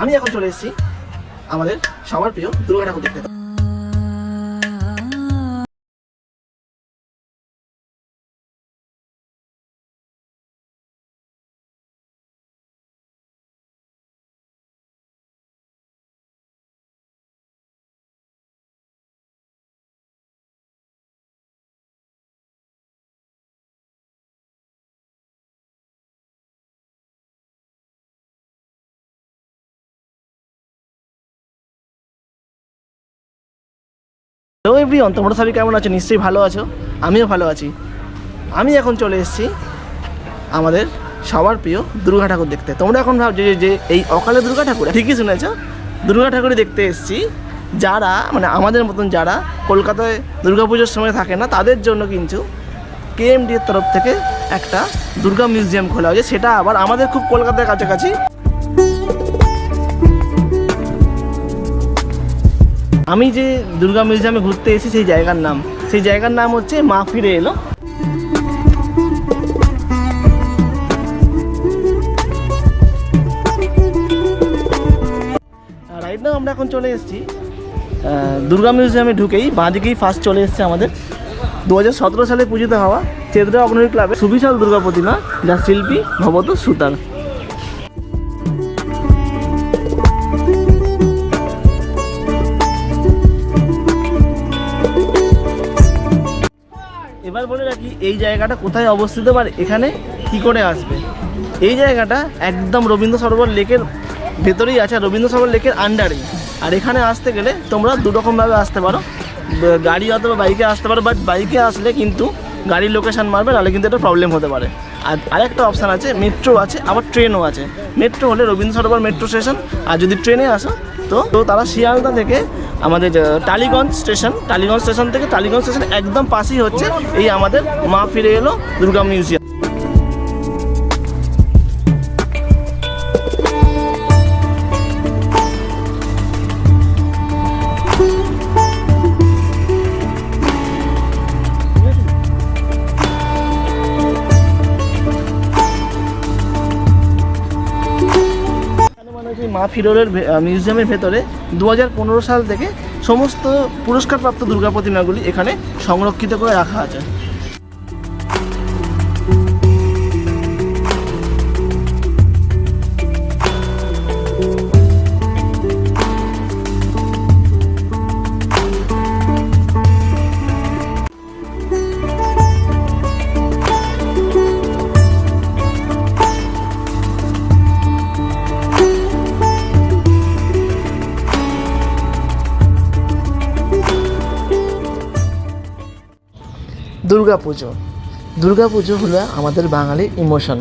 আমি এখন চলে এসেছি আমাদের সবার প্রিয় দুর্গা ঠাকুর দেখতে। হ্যালো এভরিওয়ান, তোমরা সবাই কেমন আছো? নিশ্চয়ই ভালো আছো। আমিও ভালো আছি। আমি এখন চলে এসেছি আমাদের সবার প্রিয় দুর্গা ঠাকুর দেখতে। তোমরা এখন ভাবছ যে- যে এই অকালে দুর্গা ঠাকুর, ঠিকই শুনেছ? দুর্গা ঠাকুরই দেখতে এসেছি। যারা মানে আমাদের মতন যারা কলকাতায় দুর্গাপুজোর সময় থাকে না, তাদের জন্য কিন্তু কেএমডির তরফ থেকে একটা দুর্গা মিউজিয়াম খোলা হয়েছে। সেটা আবার আমাদের খুব কলকাতার কাছাকাছি আমি যে দুর্গা মিউজিয়ামে ঘুরতে এসেছি, সেই জায়গার নাম। সেই জায়গার নাম হচ্ছে মা ফিরে এলো। রাইট নাও আমরা এখন চলে এসেছি। দুর্গা মিউজিয়ামে ঢুকেই বাঁদিকেই ফার্স্ট চলে এসেছে আমাদের। দু হাজার সতেরো সালে পূজিত হওয়া চেদ্রা অগ্নরী ক্লাবে সুবিশাল দুর্গা প্রতিমা যার শিল্পী ভবত সুতার এই জায়গাটা কোথায় অবস্থিত আর এখানে কি করে আসবে? এই জায়গাটা একদম রবীন্দ্র সরোবর লেকের ভেতরেই আছে রবীন্দ্র সরোবর লেকের আন্ডারেই আর এখানে আসতে গেলে তোমরা দুরকমভাবে আসতে পারো। গাড়ি অথবা বাইকে আসতে পারো বাট বাইকে আসলে কিন্তু গাড়ির লোকেশান মারবে, নাহলে কিন্তু একটা প্রবলেম হতে পারে। আর আরেকটা অপশান আছে মেট্রো আছে, আবার ট্রেনও আছে। মেট্রো হলে রবীন্দ্র সরোবর মেট্রো স্টেশন আর যদি ট্রেনে আসো, তো তো তারা শিয়ালদা থেকে আমাদের টালিগঞ্জ স্টেশন টালিগঞ্জ স্টেশন থেকে টালিগঞ্জ স্টেশন একদম পাশেই হচ্ছে এই আমাদের মা ফিরে এলো দুর্গা মিউজিয়াম ফিরোলের মিউজিয়ামের ভেতরে দু হাজার পনেরো সাল থেকে সমস্ত পুরস্কারপ্রাপ্ত দুর্গা প্রতিমাগুলি এখানে সংরক্ষিত করে রাখা আছে। দুর্গা পুজো দুর্গা পুজো হলো আমাদের বাঙালির ইমোশন।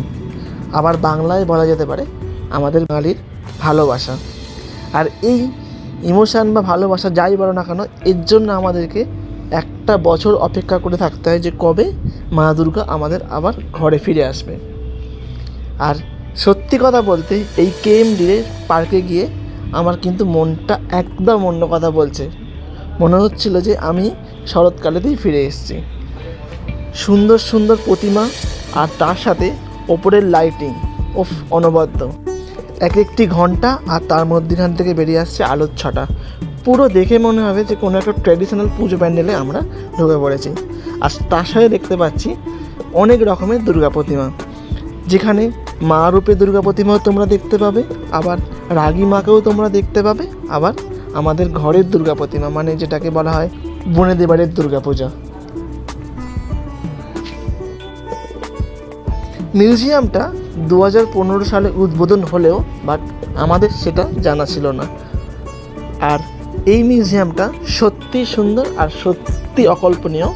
আবার বাংলায় বলা যেতে পারে আমাদের বাঙালির ভালোবাসা। আর এই ইমোশন বা ভালোবাসা যাই বলো না কেন, এর জন্য আমাদেরকে একটা বছর অপেক্ষা করে থাকতে হয় যে কবে মা দুর্গা আমাদের আবার ঘরে ফিরে আসবে। আর সত্যি কথা বলতে এই কেএমডি পার্কে গিয়ে আমার কিন্তু মনটা একদম অন্য কথা বলছে। মনে হচ্ছিল যে আমি শরৎকালেতেই ফিরে এসেছি। সুন্দর সুন্দর প্রতিমা আর তার সাথে ওপরের লাইটিং ও অনবদ্য। এক একটি ঘণ্টা আর তার মধ্যখান থেকে বেরিয়ে আসছে আলোর ছটা। পুরো দেখে মনে হবে যে কোনো একটা ট্র্যাডিশনাল পুজো প্যান্ডেলে আমরা ঢুকে পড়েছি। আর তার সাথে দেখতে পাচ্ছি অনেক রকমের দুর্গা প্রতিমা। যেখানে মা রূপে দুর্গা প্রতিমাও তোমরা দেখতে পাবে, আবার রাগী মাকেও তোমরা দেখতে পাবে, আবার আমাদের ঘরের দুর্গা প্রতিমা মানে যেটাকে বলা হয় বাড়ির দুর্গা পূজা। মিউজিয়ামটা দু হাজার পনেরো সালে উদ্বোধন হলেও, বাট আমাদের সেটা জানা ছিল না। আর এই মিউজিয়ামটা সত্যি সুন্দর আর সত্যি অকল্পনীয়,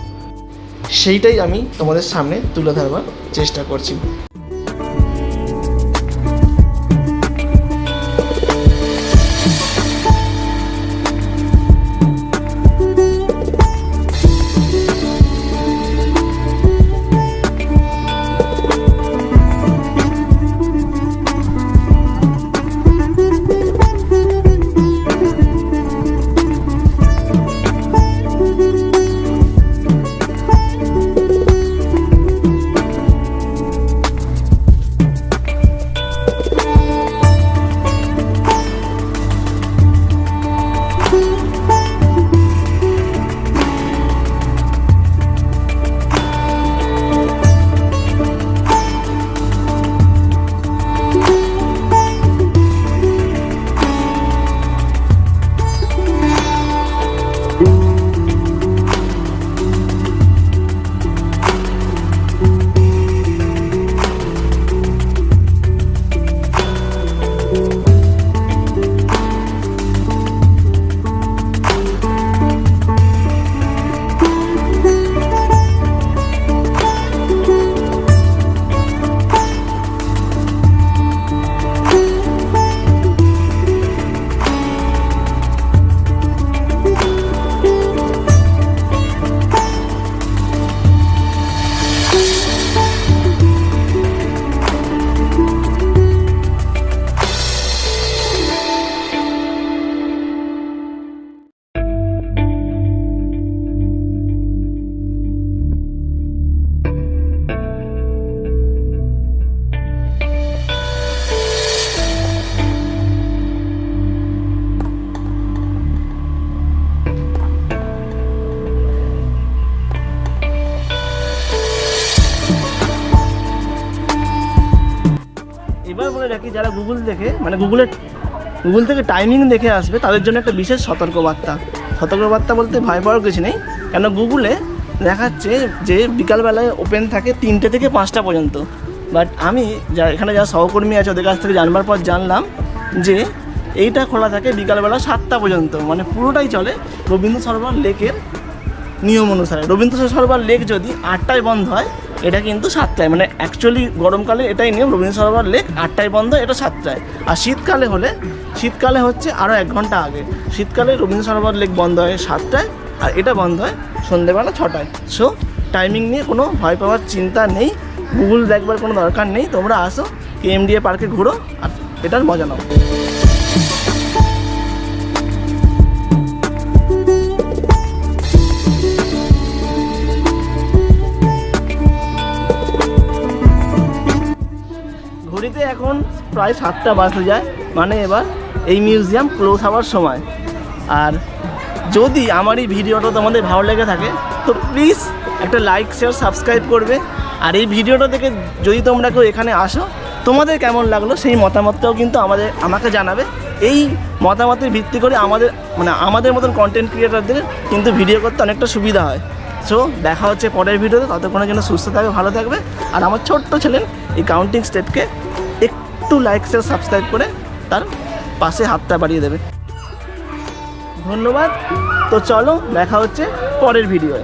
সেইটাই আমি তোমাদের সামনে তুলে ধরবার চেষ্টা করছি। you. যারা গুগল দেখে মানে গুগলের গুগল থেকে টাইমিং দেখে আসবে, তাদের জন্য একটা বিশেষ সতর্কবার্তা। সতর্কবার্তা বলতে ভয় পাওয়ার কিছু নেই, কেন গুগলে দেখাচ্ছে যে বিকালবেলায় ওপেন থাকে তিনটে থেকে পাঁচটা পর্যন্ত। বাট আমি যা, এখানে যারা সহকর্মী আছে ওদের কাছ থেকে জানবার পর জানলাম যে এইটা খোলা থাকে বিকালবেলা সাতটা পর্যন্ত। মানে পুরোটাই চলে রবীন্দ্র সরোবর লেকের নিয়ম অনুসারে। রবীন্দ্র সরোবর লেক যদি আটটায় বন্ধ হয় এটা কিন্তু সাতটায় মানে অ্যাকচুয়ালি গরমকালে এটাই নিয়ম রবীন্দ্র সরোবর লেক আটটায় বন্ধ, এটা সাতটায়। আর শীতকালে হলে, শীতকালে হচ্ছে আরও এক ঘণ্টা আগে। শীতকালে রবীন্দ্র সরোবর লেক বন্ধ হয় সাতটায়, আর এটা বন্ধ হয় সন্ধেবেলা ছটায়। সো টাইমিং নিয়ে কোনো ভয় পাওয়ার চিন্তা নেই গুগল দেখবার কোনো দরকার নেই, তোমরা আসো এমডিএ পার্কে ঘুরো, আর এটার মজা নাও। প্রায় সাতটা বাজতে যায়। মানে এবার এই মিউজিয়াম ক্লোজ হওয়ার সময়। আর যদি আমার এই ভিডিওটা তোমাদের ভালো লেগে থাকে, তো প্লিজ একটা লাইক শেয়ার সাবস্ক্রাইব করবে। আর এই ভিডিওটা থেকে যদি তোমরা কেউ এখানে আসো, তোমাদের কেমন লাগল সেই মতামতটাও কিন্তু আমাদের, আমাকে জানাবে। এই মতামতের ভিত্তি করে আমাদের মানে আমাদের মতন কন্টেন্ট ক্রিয়েটারদের কিন্তু ভিডিও করতে অনেকটা সুবিধা হয়। সো দেখা হচ্ছে পরের ভিডিওতে, ততক্ষণের জন্য সুস্থ থাকবে, ভালো থাকবে। আর আমার ছোট্ট ছেলের এই কাউন্টিং স্টেপকে একটু লাইক শেয়ার সাবস্ক্রাইব করে তার পাশে হাতটা বাড়িয়ে দেবে। ধন্যবাদ। তো চলো, দেখা হচ্ছে পরের ভিডিওয়ে